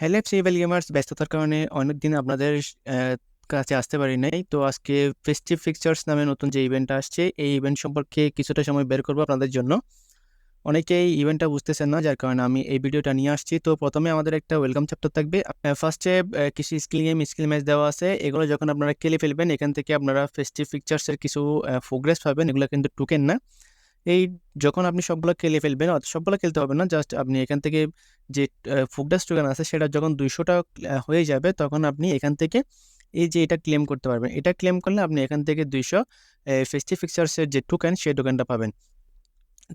Hello civil gamers ব্যস্ততার কারণে অনেক দিন আপনাদের কাছে আসতে পারি নাই। তো আজকে ফেস্টিভ ফিকচার্স নামে নতুন যে ইভেন্টটা আসছে, এই ইভেন্ট সম্পর্কে কিছুটা সময় বের করব আপনাদের জন্য। অনেকেই ইভেন্টটা বুঝতেছেন না, যার কারণে আমি এই ভিডিওটা নিয়ে আসছি। তো প্রথমে আমাদের একটা ওয়েলকাম চ্যাপ্টার থাকবে। ফার্স্টে কিছু স্কিল গেম স্কিল ম্যাচ দেওয়া আছে। এগুলো যখন আপনারা খেলে ফেলবেন, এখান থেকে আপনারা ফেস্টিভ ফিকচার্সের কিছু প্রোগ্রেস পাবেন। এগুলো কিন্তু টোকেন না। এই যখন আপনি সবগুলো খেলে ফেলবেন সবগুলো খেলতে হবে না জাস্ট আপনি এখান থেকে যে ফোকডাস টোকেন আছে, সেটা যখন দুইশোটা হয়ে যাবে, তখন আপনি এখান থেকে এই যে, এটা ক্লেম করতে পারবেন। এটা ক্লেম করলে আপনি এখান থেকে দুইশো ফেস্টি ফিক্সার্সের যে টোকেন সেই টোকেনটা পাবেন।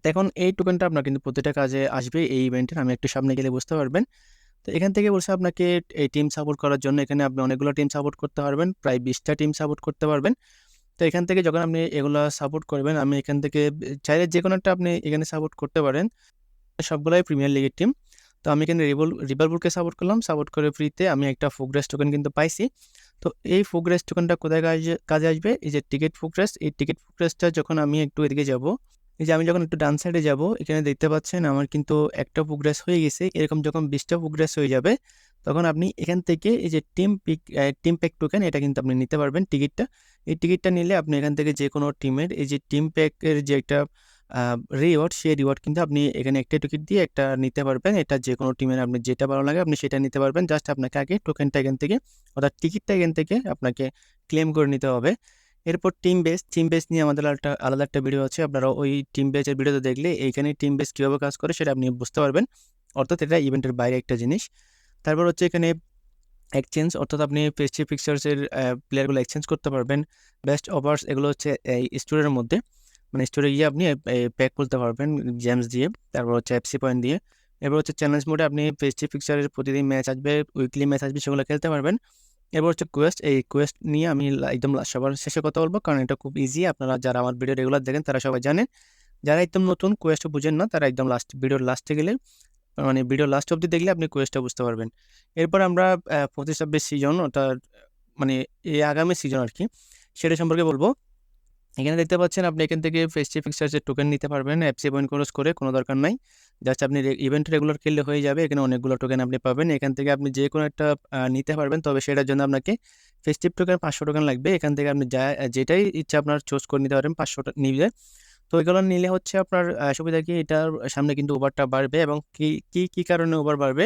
এখন এই টোকেনটা আপনার কিন্তু প্রতিটা কাজে আসবে, এই ইভেন্টের আমি একটু সামনে গেলে বুঝতে পারবেন। তো এখান থেকে বলছে আপনাকে এই টিম সাপোর্ট করার জন্য, এখানে আপনি অনেকগুলো টিম সাপোর্ট করতে পারবেন, প্রায় বিশটা টিম সাপোর্ট করতে পারবেন। তো এখান থেকে যখন আপনি এগুলো সাপোর্ট করবেন, আমি এখান থেকে চাইলে যে কোনো একটা আপনি এখানে সাপোর্ট করতে পারেন। সবগুলাই প্রিমিয়ার লিগের টিম তো আমি এখানে রিবল রিভারপুলকে সাপোর্ট করলাম। সাপোর্ট করে ফ্রিতে আমি একটা ফোগ্রেস টোকেন কিন্তু পাইছি। তো এই ফোগ্রেস টোকেনটা কোথায় কাজে কাজে আসবে? এই যে টিকিট ফোগ্রেস এই টিকিট ফোগ্রেসটা যখন আমি একটু এদিকে যাব এই যে আমি যখন একটু ডান সাইডে যাব, এখানে দেখতে পাচ্ছেন আমার কিন্তু একটা প্রোগ্রেস হয়ে গেছে। এরকম যখন বিশটা প্রোগ্রেস হয়ে যাবে, তখন আপনি এখান থেকে এই যে team pick team pack token এটা কিন্তু আপনি নিতে পারবেন টিকিটটা এই টিকিটটা নিলে আপনি এখান থেকে যে কোনো টিমের এই যে টিম প্যাকের যে একটা রিওয়ার্ড সেই রিওয়ার্ড কিন্তু আপনি এখানে একটা টিকিট দিয়ে একটা নিতে পারবেন। এটা যে কোনো টিমের আপনি যেটা ভালো লাগে আপনি সেটা নিতে পারবেন। জাস্ট আপনাকে আগে টোকেনটা এখান থেকে, অর্থাৎ টিকিটটা এখান থেকে আপনাকে ক্লেম করে নিতে হবে। এরপর টিম বেস টিম বেস নিয়ে আমাদের একটা আলাদা একটা ভিডিও আছে। আপনারা ওই টিম বেসের ভিডিওতে দেখলে এইখানে টিম বেস কীভাবে কাজ করে সেটা আপনি বুঝতে পারবেন। অর্থাৎ এটা ইভেন্টের বাইরে একটা জিনিস। তারপর হচ্ছে এখানে এক্সচেঞ্জ অর্থাৎ আপনি পেস্ট্রি পিকচার্সের প্লেয়ারগুলো এক্সচেঞ্জ করতে পারবেন। বেস্ট অফার্স এগুলো হচ্ছে এই স্টোরের মধ্যে। মানে স্টোরে গিয়ে আপনি প্যাক করতে পারবেন জেমস দিয়ে। তারপর হচ্ছে এফসি পয়েন্ট দিয়ে। এবার হচ্ছে চ্যালেঞ্জ মোডে আপনি পেস্ট্রি পিকচারের প্রতিদিন ম্যাচ আসবে উইকলি ম্যাচ আসবে সেগুলো খেলতে পারবেন। এবার হচ্ছে কোয়েস্ট এই কোয়েস্ট নিয়ে আমি একদম সবার শেষে কথা বলব। কারণ এটা খুব ইজি আপনারা যারা আমার ভিডিও রেগুলার দেখেন, তারা সবাই জানেন। যারা একদম নতুন কোয়েস্ট বুঝেন না, তারা একদম লাস্ট ভিডিওর লাস্টে গেলে মানে ভিডিও লাস্ট অবধি দেখলে আপনি কোয়েস্টটা বুঝতে পারবেন। এরপর আমরা পঁচিশ ছাব্বিশ সিজন ওটা মানে এই আগামী সিজন আর কি, সেটা সম্পর্কে বলব। এখানে দেখতে পাচ্ছেন আপনি এখান থেকে ফেস্টিভ ফিক্সার্সের টোকেন নিতে পারবেন এফসি পয়েন্ট ক্রস করে কোনো দরকার নাই। জাস্ট আপনি ইভেন্ট রেগুলার খেললে হয়ে যাবে, এখানে অনেকগুলো টোকেন আপনি পাবেন। এখান থেকে আপনি যে কোনো একটা নিতে পারবেন, তবে সেটার জন্য আপনাকে ফেস্টিভ টোকেন পাঁচশো টোকেন লাগবে। এখান থেকে আপনি যা, যেটাই ইচ্ছা আপনার চুজ করে নিতে পারেন, পাঁচশো নিবে। তো এগুলো নিলে হচ্ছে আপনার সুবিধা কি? এটার সামনে কিন্তু ওভারটা বাড়বে এবং কি কি কারণে ওভার বাড়বে?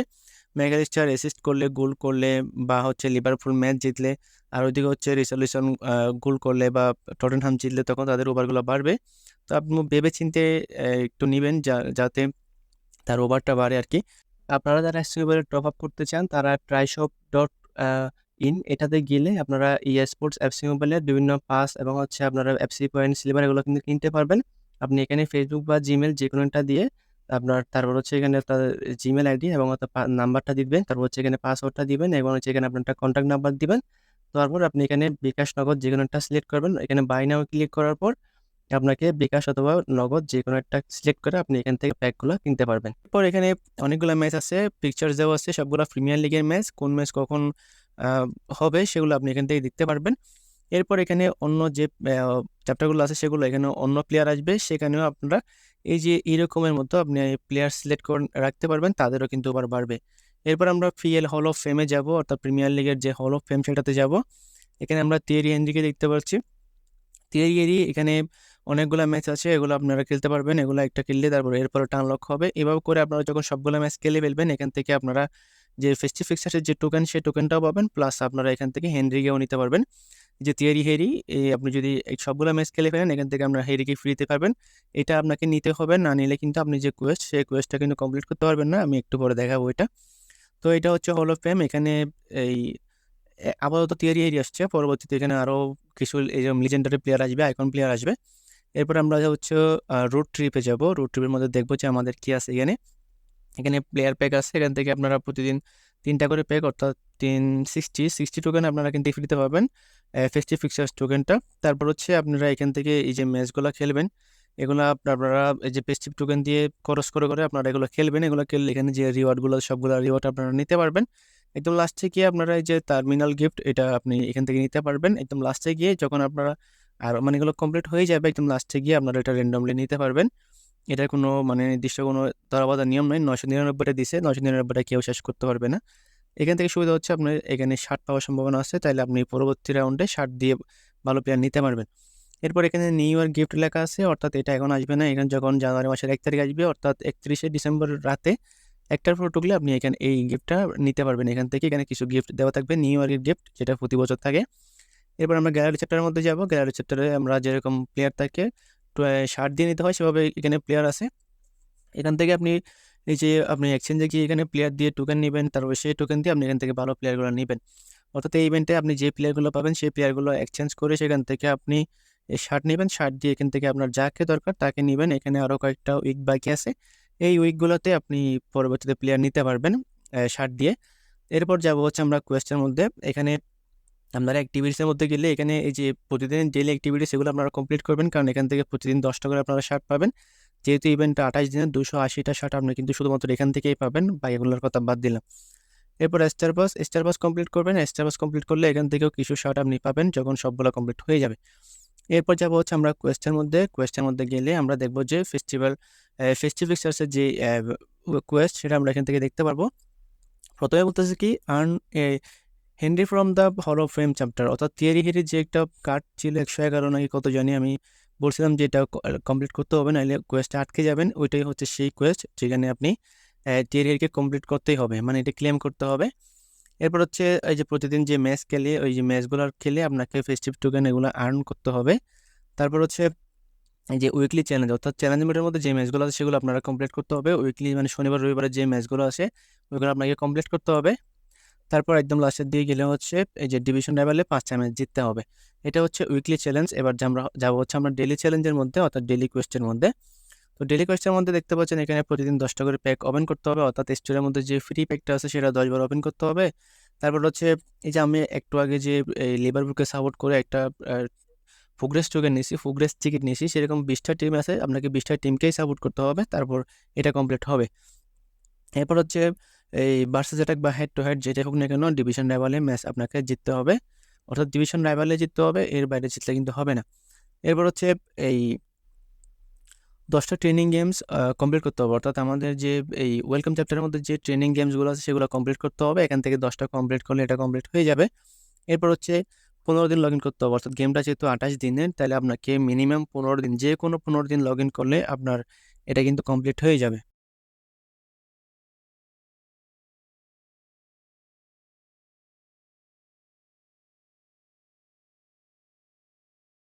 মেগালিস্টার অ্যাসিস্ট করলে গোল করলে বা হচ্ছে লিভারপুল ম্যাচ জিতলে আর ওইদিকে হচ্ছে রিসলিউশন গোল করলে বা টটেনহাম জিতলে তখন তাদের ওভারগুলো বাড়বে। তো আপনি ভেবে চিনতে একটু নেবেন যাতে তার ওভারটা বাড়ে আর কি। আপনারা যারা এসটিউবের টপ আপ করতে চান, তারা ট্রাইশপ ডট ইন এটাতে গেলে আপনারা ই স্পোর্টস এফসি মোবাইলের বিভিন্ন পাস এবং হচ্ছে আপনারা অ্যাপসি পয়েন্ট সিলভার এগুলো কিন্তু কিনতে পারবেন। আপনি এখানে ফেসবুক বা জিমেল যে কোনো একটা দিয়ে আপনার তারপর হচ্ছে এখানে তার জিমেল আইডি এবং নাম্বারটা দিবেন, তারপর হচ্ছে এখানে পাসওয়ার্ডটা দিবেন এবং হচ্ছে এখানে আপনার কন্ট্যাক্ট নাম্বার দিবেন। তারপর আপনি এখানে বিকাশ নগদ যে কোনো একটা সিলেক্ট করবেন। এখানে বাই নাও ক্লিক করার পর আপনাকে বিকাশ অথবা নগদ যে কোনো একটা সিলেক্ট করে আপনি এখান থেকে প্যাকগুলো কিনতে পারবেন। এরপর এখানে অনেকগুলো ম্যাচ আছে পিকচার দেওয়া আছে, সবগুলো প্রিমিয়ার লিগের ম্যাচ কোন ম্যাচ কখন হবে সেগুলো আপনি এখান থেকে দেখতে পারবেন। এরপর এখানে অন্য যে চ্যাপ্টারগুলো আছে সেগুলো এখানে অন্য প্লেয়ার আসবে। সেখানেও আপনারা এই যে এরকমের মতো আপনি প্লেয়ার সিলেক্ট করে রাখতে পারবেন, তাদেরও কিন্তু আবার বাড়বে। এরপর আমরা পিএল হল অফ ফেমে যাব, অর্থাৎ প্রিমিয়ার লিগের যে হল অফ ফেম সেটাতে যাব। এখানে আমরা তিয়েরি হেনরিকে দেখতে পাচ্ছি। তিয়েরি এখানে অনেকগুলো ম্যাচ আছে, এগুলো আপনারা খেলতে পারবেন, এগুলো একটা খেললে তারপর এরপর টান লক হবে। এভাবে করে আপনারা যখন সবগুলো ম্যাচ খেলে ফেলবেন, এখান থেকে আপনারা যে ফেস্টিভ ফিক্সারের যে টোকেন সেই টোকেনটাও পাবেন প্লাস আপনারা এখান থেকে হেনরিকেও নিতে পারবেন। যে তিয়েরি হেরি এই আপনি যদি এই সবগুলো ম্যাচ খেলে ফেলেন, এখান থেকে আপনারা হেরিকে ফ্রিতে পারবেন। এটা আপনাকে নিতে হবে, না নিলে কিন্তু আপনি যে কোয়েস্ট সেই কোয়েস্টটা কিন্তু কমপ্লিট করতে পারবেন না। আমি একটু পরে দেখাবো এটা। তো এটা হচ্ছে হল অফ ফেম এখানে এই আপাতত তিয়ারি হেরি আসছে। পরবর্তীতে এখানে আরও কিছু এরকম লিজেন্ডারি প্লেয়ার আসবে আইকন প্লেয়ার আসবে। এরপর আমরা হচ্ছে রোড ট্রিপে যাব। রোড ট্রিপের মধ্যে দেখব যে আমাদের কি আছে এখানে। এখানে প্লেয়ার প্যাক আছে। এখান থেকে আপনারা প্রতিদিন তিনটা করে প্যাক অর্থাৎ তিন সিক্সটি সিক্সটি টোকেন আপনারা কিন্তু ফ্রিতে পাবেন ফেস্টিভ ফিক্সার্স টোকেনটা তারপর হচ্ছে আপনারা এখান থেকে এই যে ম্যাচগুলো খেলবেন, এগুলো আপনারা এই যে পেস্টিভ টোকেন দিয়ে খরচ করে করে আপনারা এগুলো খেলবেন। এগুলো খেললে এখানে যে রিওয়ার্ডগুলো সবগুলো রিওয়ার্ড আপনারা নিতে পারবেন। একদম লাস্টে গিয়ে আপনারা এই যে টার্মিনাল গিফট এটা আপনি এখান থেকে নিতে পারবেন। একদম লাস্টে গিয়ে যখন আপনারা, আর মানে এগুলো কমপ্লিট হয়ে যাবে, একদম লাস্টে গিয়ে আপনারা এটা র্যান্ডমলি নিতে পারবেন। এটার কোনো মানে নির্দিষ্ট কোনো ধরাবাধা নিয়ম নেই। নশো নিরানব্বইটা দিছে নশো নিরানব্বইটা কেউ শেষ করতে পারবে না। এখান থেকে সুবিধা হচ্ছে আপনার এখানে ষাট পাওয়ার সম্ভাবনা আছে তাহলে আপনি পরবর্তী রাউন্ডে ষাট দিয়ে ভালো প্লেয়ার নিতে পারবেন। এরপর এখানে নিউ ইয়ার গিফট লেখা আছে, অর্থাৎ এটা এখন আসবে না, এখানে যখন জানুয়ারি মাসের এক তারিখ আসবে, অর্থাৎ একত্রিশে ডিসেম্বর রাতে একটার পর টুকলে আপনি এখানে এই গিফটটা নিতে পারবেন। এখান থেকে এখানে কিছু গিফট দেওয়া থাকবে নিউ ইয়ারের গিফট যেটা প্রতি বছর থাকে। এরপর আমরা গ্যালারি চ্যাপ্টারের মধ্যে যাব। গ্যালারি চ্যাপ্টারে আমরা যেরকম প্লেয়ার থাকে শার্ট দিয়ে নিতে হয়, সেভাবে এখানে প্লেয়ার আছে। এখান থেকে আপনি যে আপনি এক্সচেঞ্জে গিয়ে এখানে প্লেয়ার দিয়ে টোকেন নেবেন তারপর সেই টোকেন দিয়ে আপনি এখান থেকে ভালো প্লেয়ারগুলো নেবেন। অর্থাৎ এই ইভেন্টে আপনি যে প্লেয়ারগুলো পাবেন, সেই প্লেয়ারগুলো এক্সচেঞ্জ করে সেখান থেকে আপনি শার্ট নেবেন শার্ট দিয়ে এখান থেকে আপনার যাকে দরকার তাকে নেবেন। এখানে আরও কয়েকটা উইক বাকি আছে। এই উইকগুলোতে আপনি পরবর্তীতে প্লেয়ার নিতে পারবেন শার্ট দিয়ে। এরপর যাব হচ্ছে আমরা কোয়েশ্চের মধ্যে। এখানে আপনারা অ্যাক্টিভিটিসের মধ্যে গেলে এখানে এই যে প্রতিদিন ডেলি অ্যাক্টিভিটি সেগুলো আপনারা কমপ্লিট করবেন। কারণ এখান থেকে প্রতিদিন দশটা করে আপনারা শার্ট পাবেন। যেহেতু ইভেন্টটা আঠাশ দিনের দুশো আশিটা শার্ট আপনি কিন্তু শুধুমাত্র এখান থেকেই পাবেন বা এগুলোর কথা বাদ দিলাম। এরপর star pass star pass complete করবেন। স্টার বাস কমপ্লিট করলে এখান থেকেও কিছু শার্ট আপনি পাবেন যখন সবগুলো কমপ্লিট হয়ে যাবে। এরপর যাব হচ্ছে আমরা কোয়েশ্চের মধ্যে। কোয়েশ্চের মধ্যে গেলে আমরা দেখব যে ফেস্টিভ্যাল ফেস্টিভেক্সার্সের যে কোয়েস্ট সেটা আমরা এখান থেকে দেখতে পারব। প্রথমে বলতেছে কি earn Henry from the hall of fame chapter অর্থাৎ থিয়ারি হেরি যে একটা কার্ড ছিল একশো এগারো নাকি কত জানি আমি বলছিলাম যে এটা কমপ্লিট করতে হবে নাহলে কোয়েস্টে আটকে যাবেন, ওইটাই হচ্ছে সেই কোয়েস্ট যেখানে আপনি থিয়ারি হেরিকে কমপ্লিট করতেই হবে মানে এটা ক্লেম করতে হবে। এরপর হচ্ছে এই যে প্রতিদিন যে ম্যাচ খেলে, ওই যে ম্যাচগুলো খেলে আপনাকে ফেস্টিভ টোকেন এগুলো আর্ন করতে হবে। তারপর হচ্ছে এই যে উইকলি চ্যালেঞ্জ অর্থাৎ চ্যালেঞ্জ মিটের মধ্যে যে ম্যাচগুলো আছে সেগুলো আপনারা কমপ্লিট করতে হবে। উইকলি মানে শনিবার, রবিবারে যে ম্যাচগুলো আছে, ওইগুলো আপনাকে কমপ্লিট করতে হবে। তারপর একদম লাস্টের দিকে গেলে হচ্ছে এই যে ডিভিশন লেভেলে পাঁচটা ম্যাচ জিততে হবে। এটা হচ্ছে উইকলি চ্যালেঞ্জ এবার আমরা যাব হচ্ছে আমরা ডেলি চ্যালেঞ্জের মধ্যে অর্থাৎ ডেলি কোয়েস্টের মধ্যে। তো ডেলি কোয়েস্টের মধ্যে দেখতে পাচ্ছেন এখানে প্রতিদিন দশটা করে প্যাক ওপেন করতে হবে। অর্থাৎ স্টোরের মধ্যে যে ফ্রি প্যাকটা আছে সেটা দশবার ওপেন করতে হবে। তারপর হচ্ছে এই যে আমি একটু আগে যে এই লিভারপুলকে সাপোর্ট করে একটা ফুগ্রেস টোকেন নিয়েছি, ফুগ্রেস টিকিট নিয়েছি। সেরকম বিশটা টিম আছে। আপনাকে বিশটা টিমকেই সাপোর্ট করতে হবে। তারপর এটা কমপ্লিট হবে। এরপর হচ্ছে এই ভার্সেস অ্যাটাক বা হেড টু হেড যেটা হোক না কেন ডিভিশন রাইভালে ম্যাচ আপনাকে জিততে হবে। অর্থাৎ ডিভিশন রাইভালে জিততে হবে, এর বাইরে জিতলে কিন্তু হবে না। এরপর হচ্ছে এই দশটা ট্রেনিং গেমস কমপ্লিট করতে হবে। অর্থাৎ আমাদের যে এই ওয়েলকাম চ্যাপ্টারের মধ্যে যে ট্রেনিং গেমসগুলো আছে, সেগুলো কমপ্লিট করতে হবে। এখান থেকে দশটা কমপ্লিট করলে এটা কমপ্লিট হয়ে যাবে। এরপর হচ্ছে পনেরো দিন লগ ইন করতে হবে। অর্থাৎ গেমটা যেহেতু আঠাশ দিনের, তাহলে আপনাকে মিনিমাম পনেরো দিন যে কোনো পনেরো দিন লগ ইন করলে আপনার এটা কিন্তু কমপ্লিট হয়ে যাবে।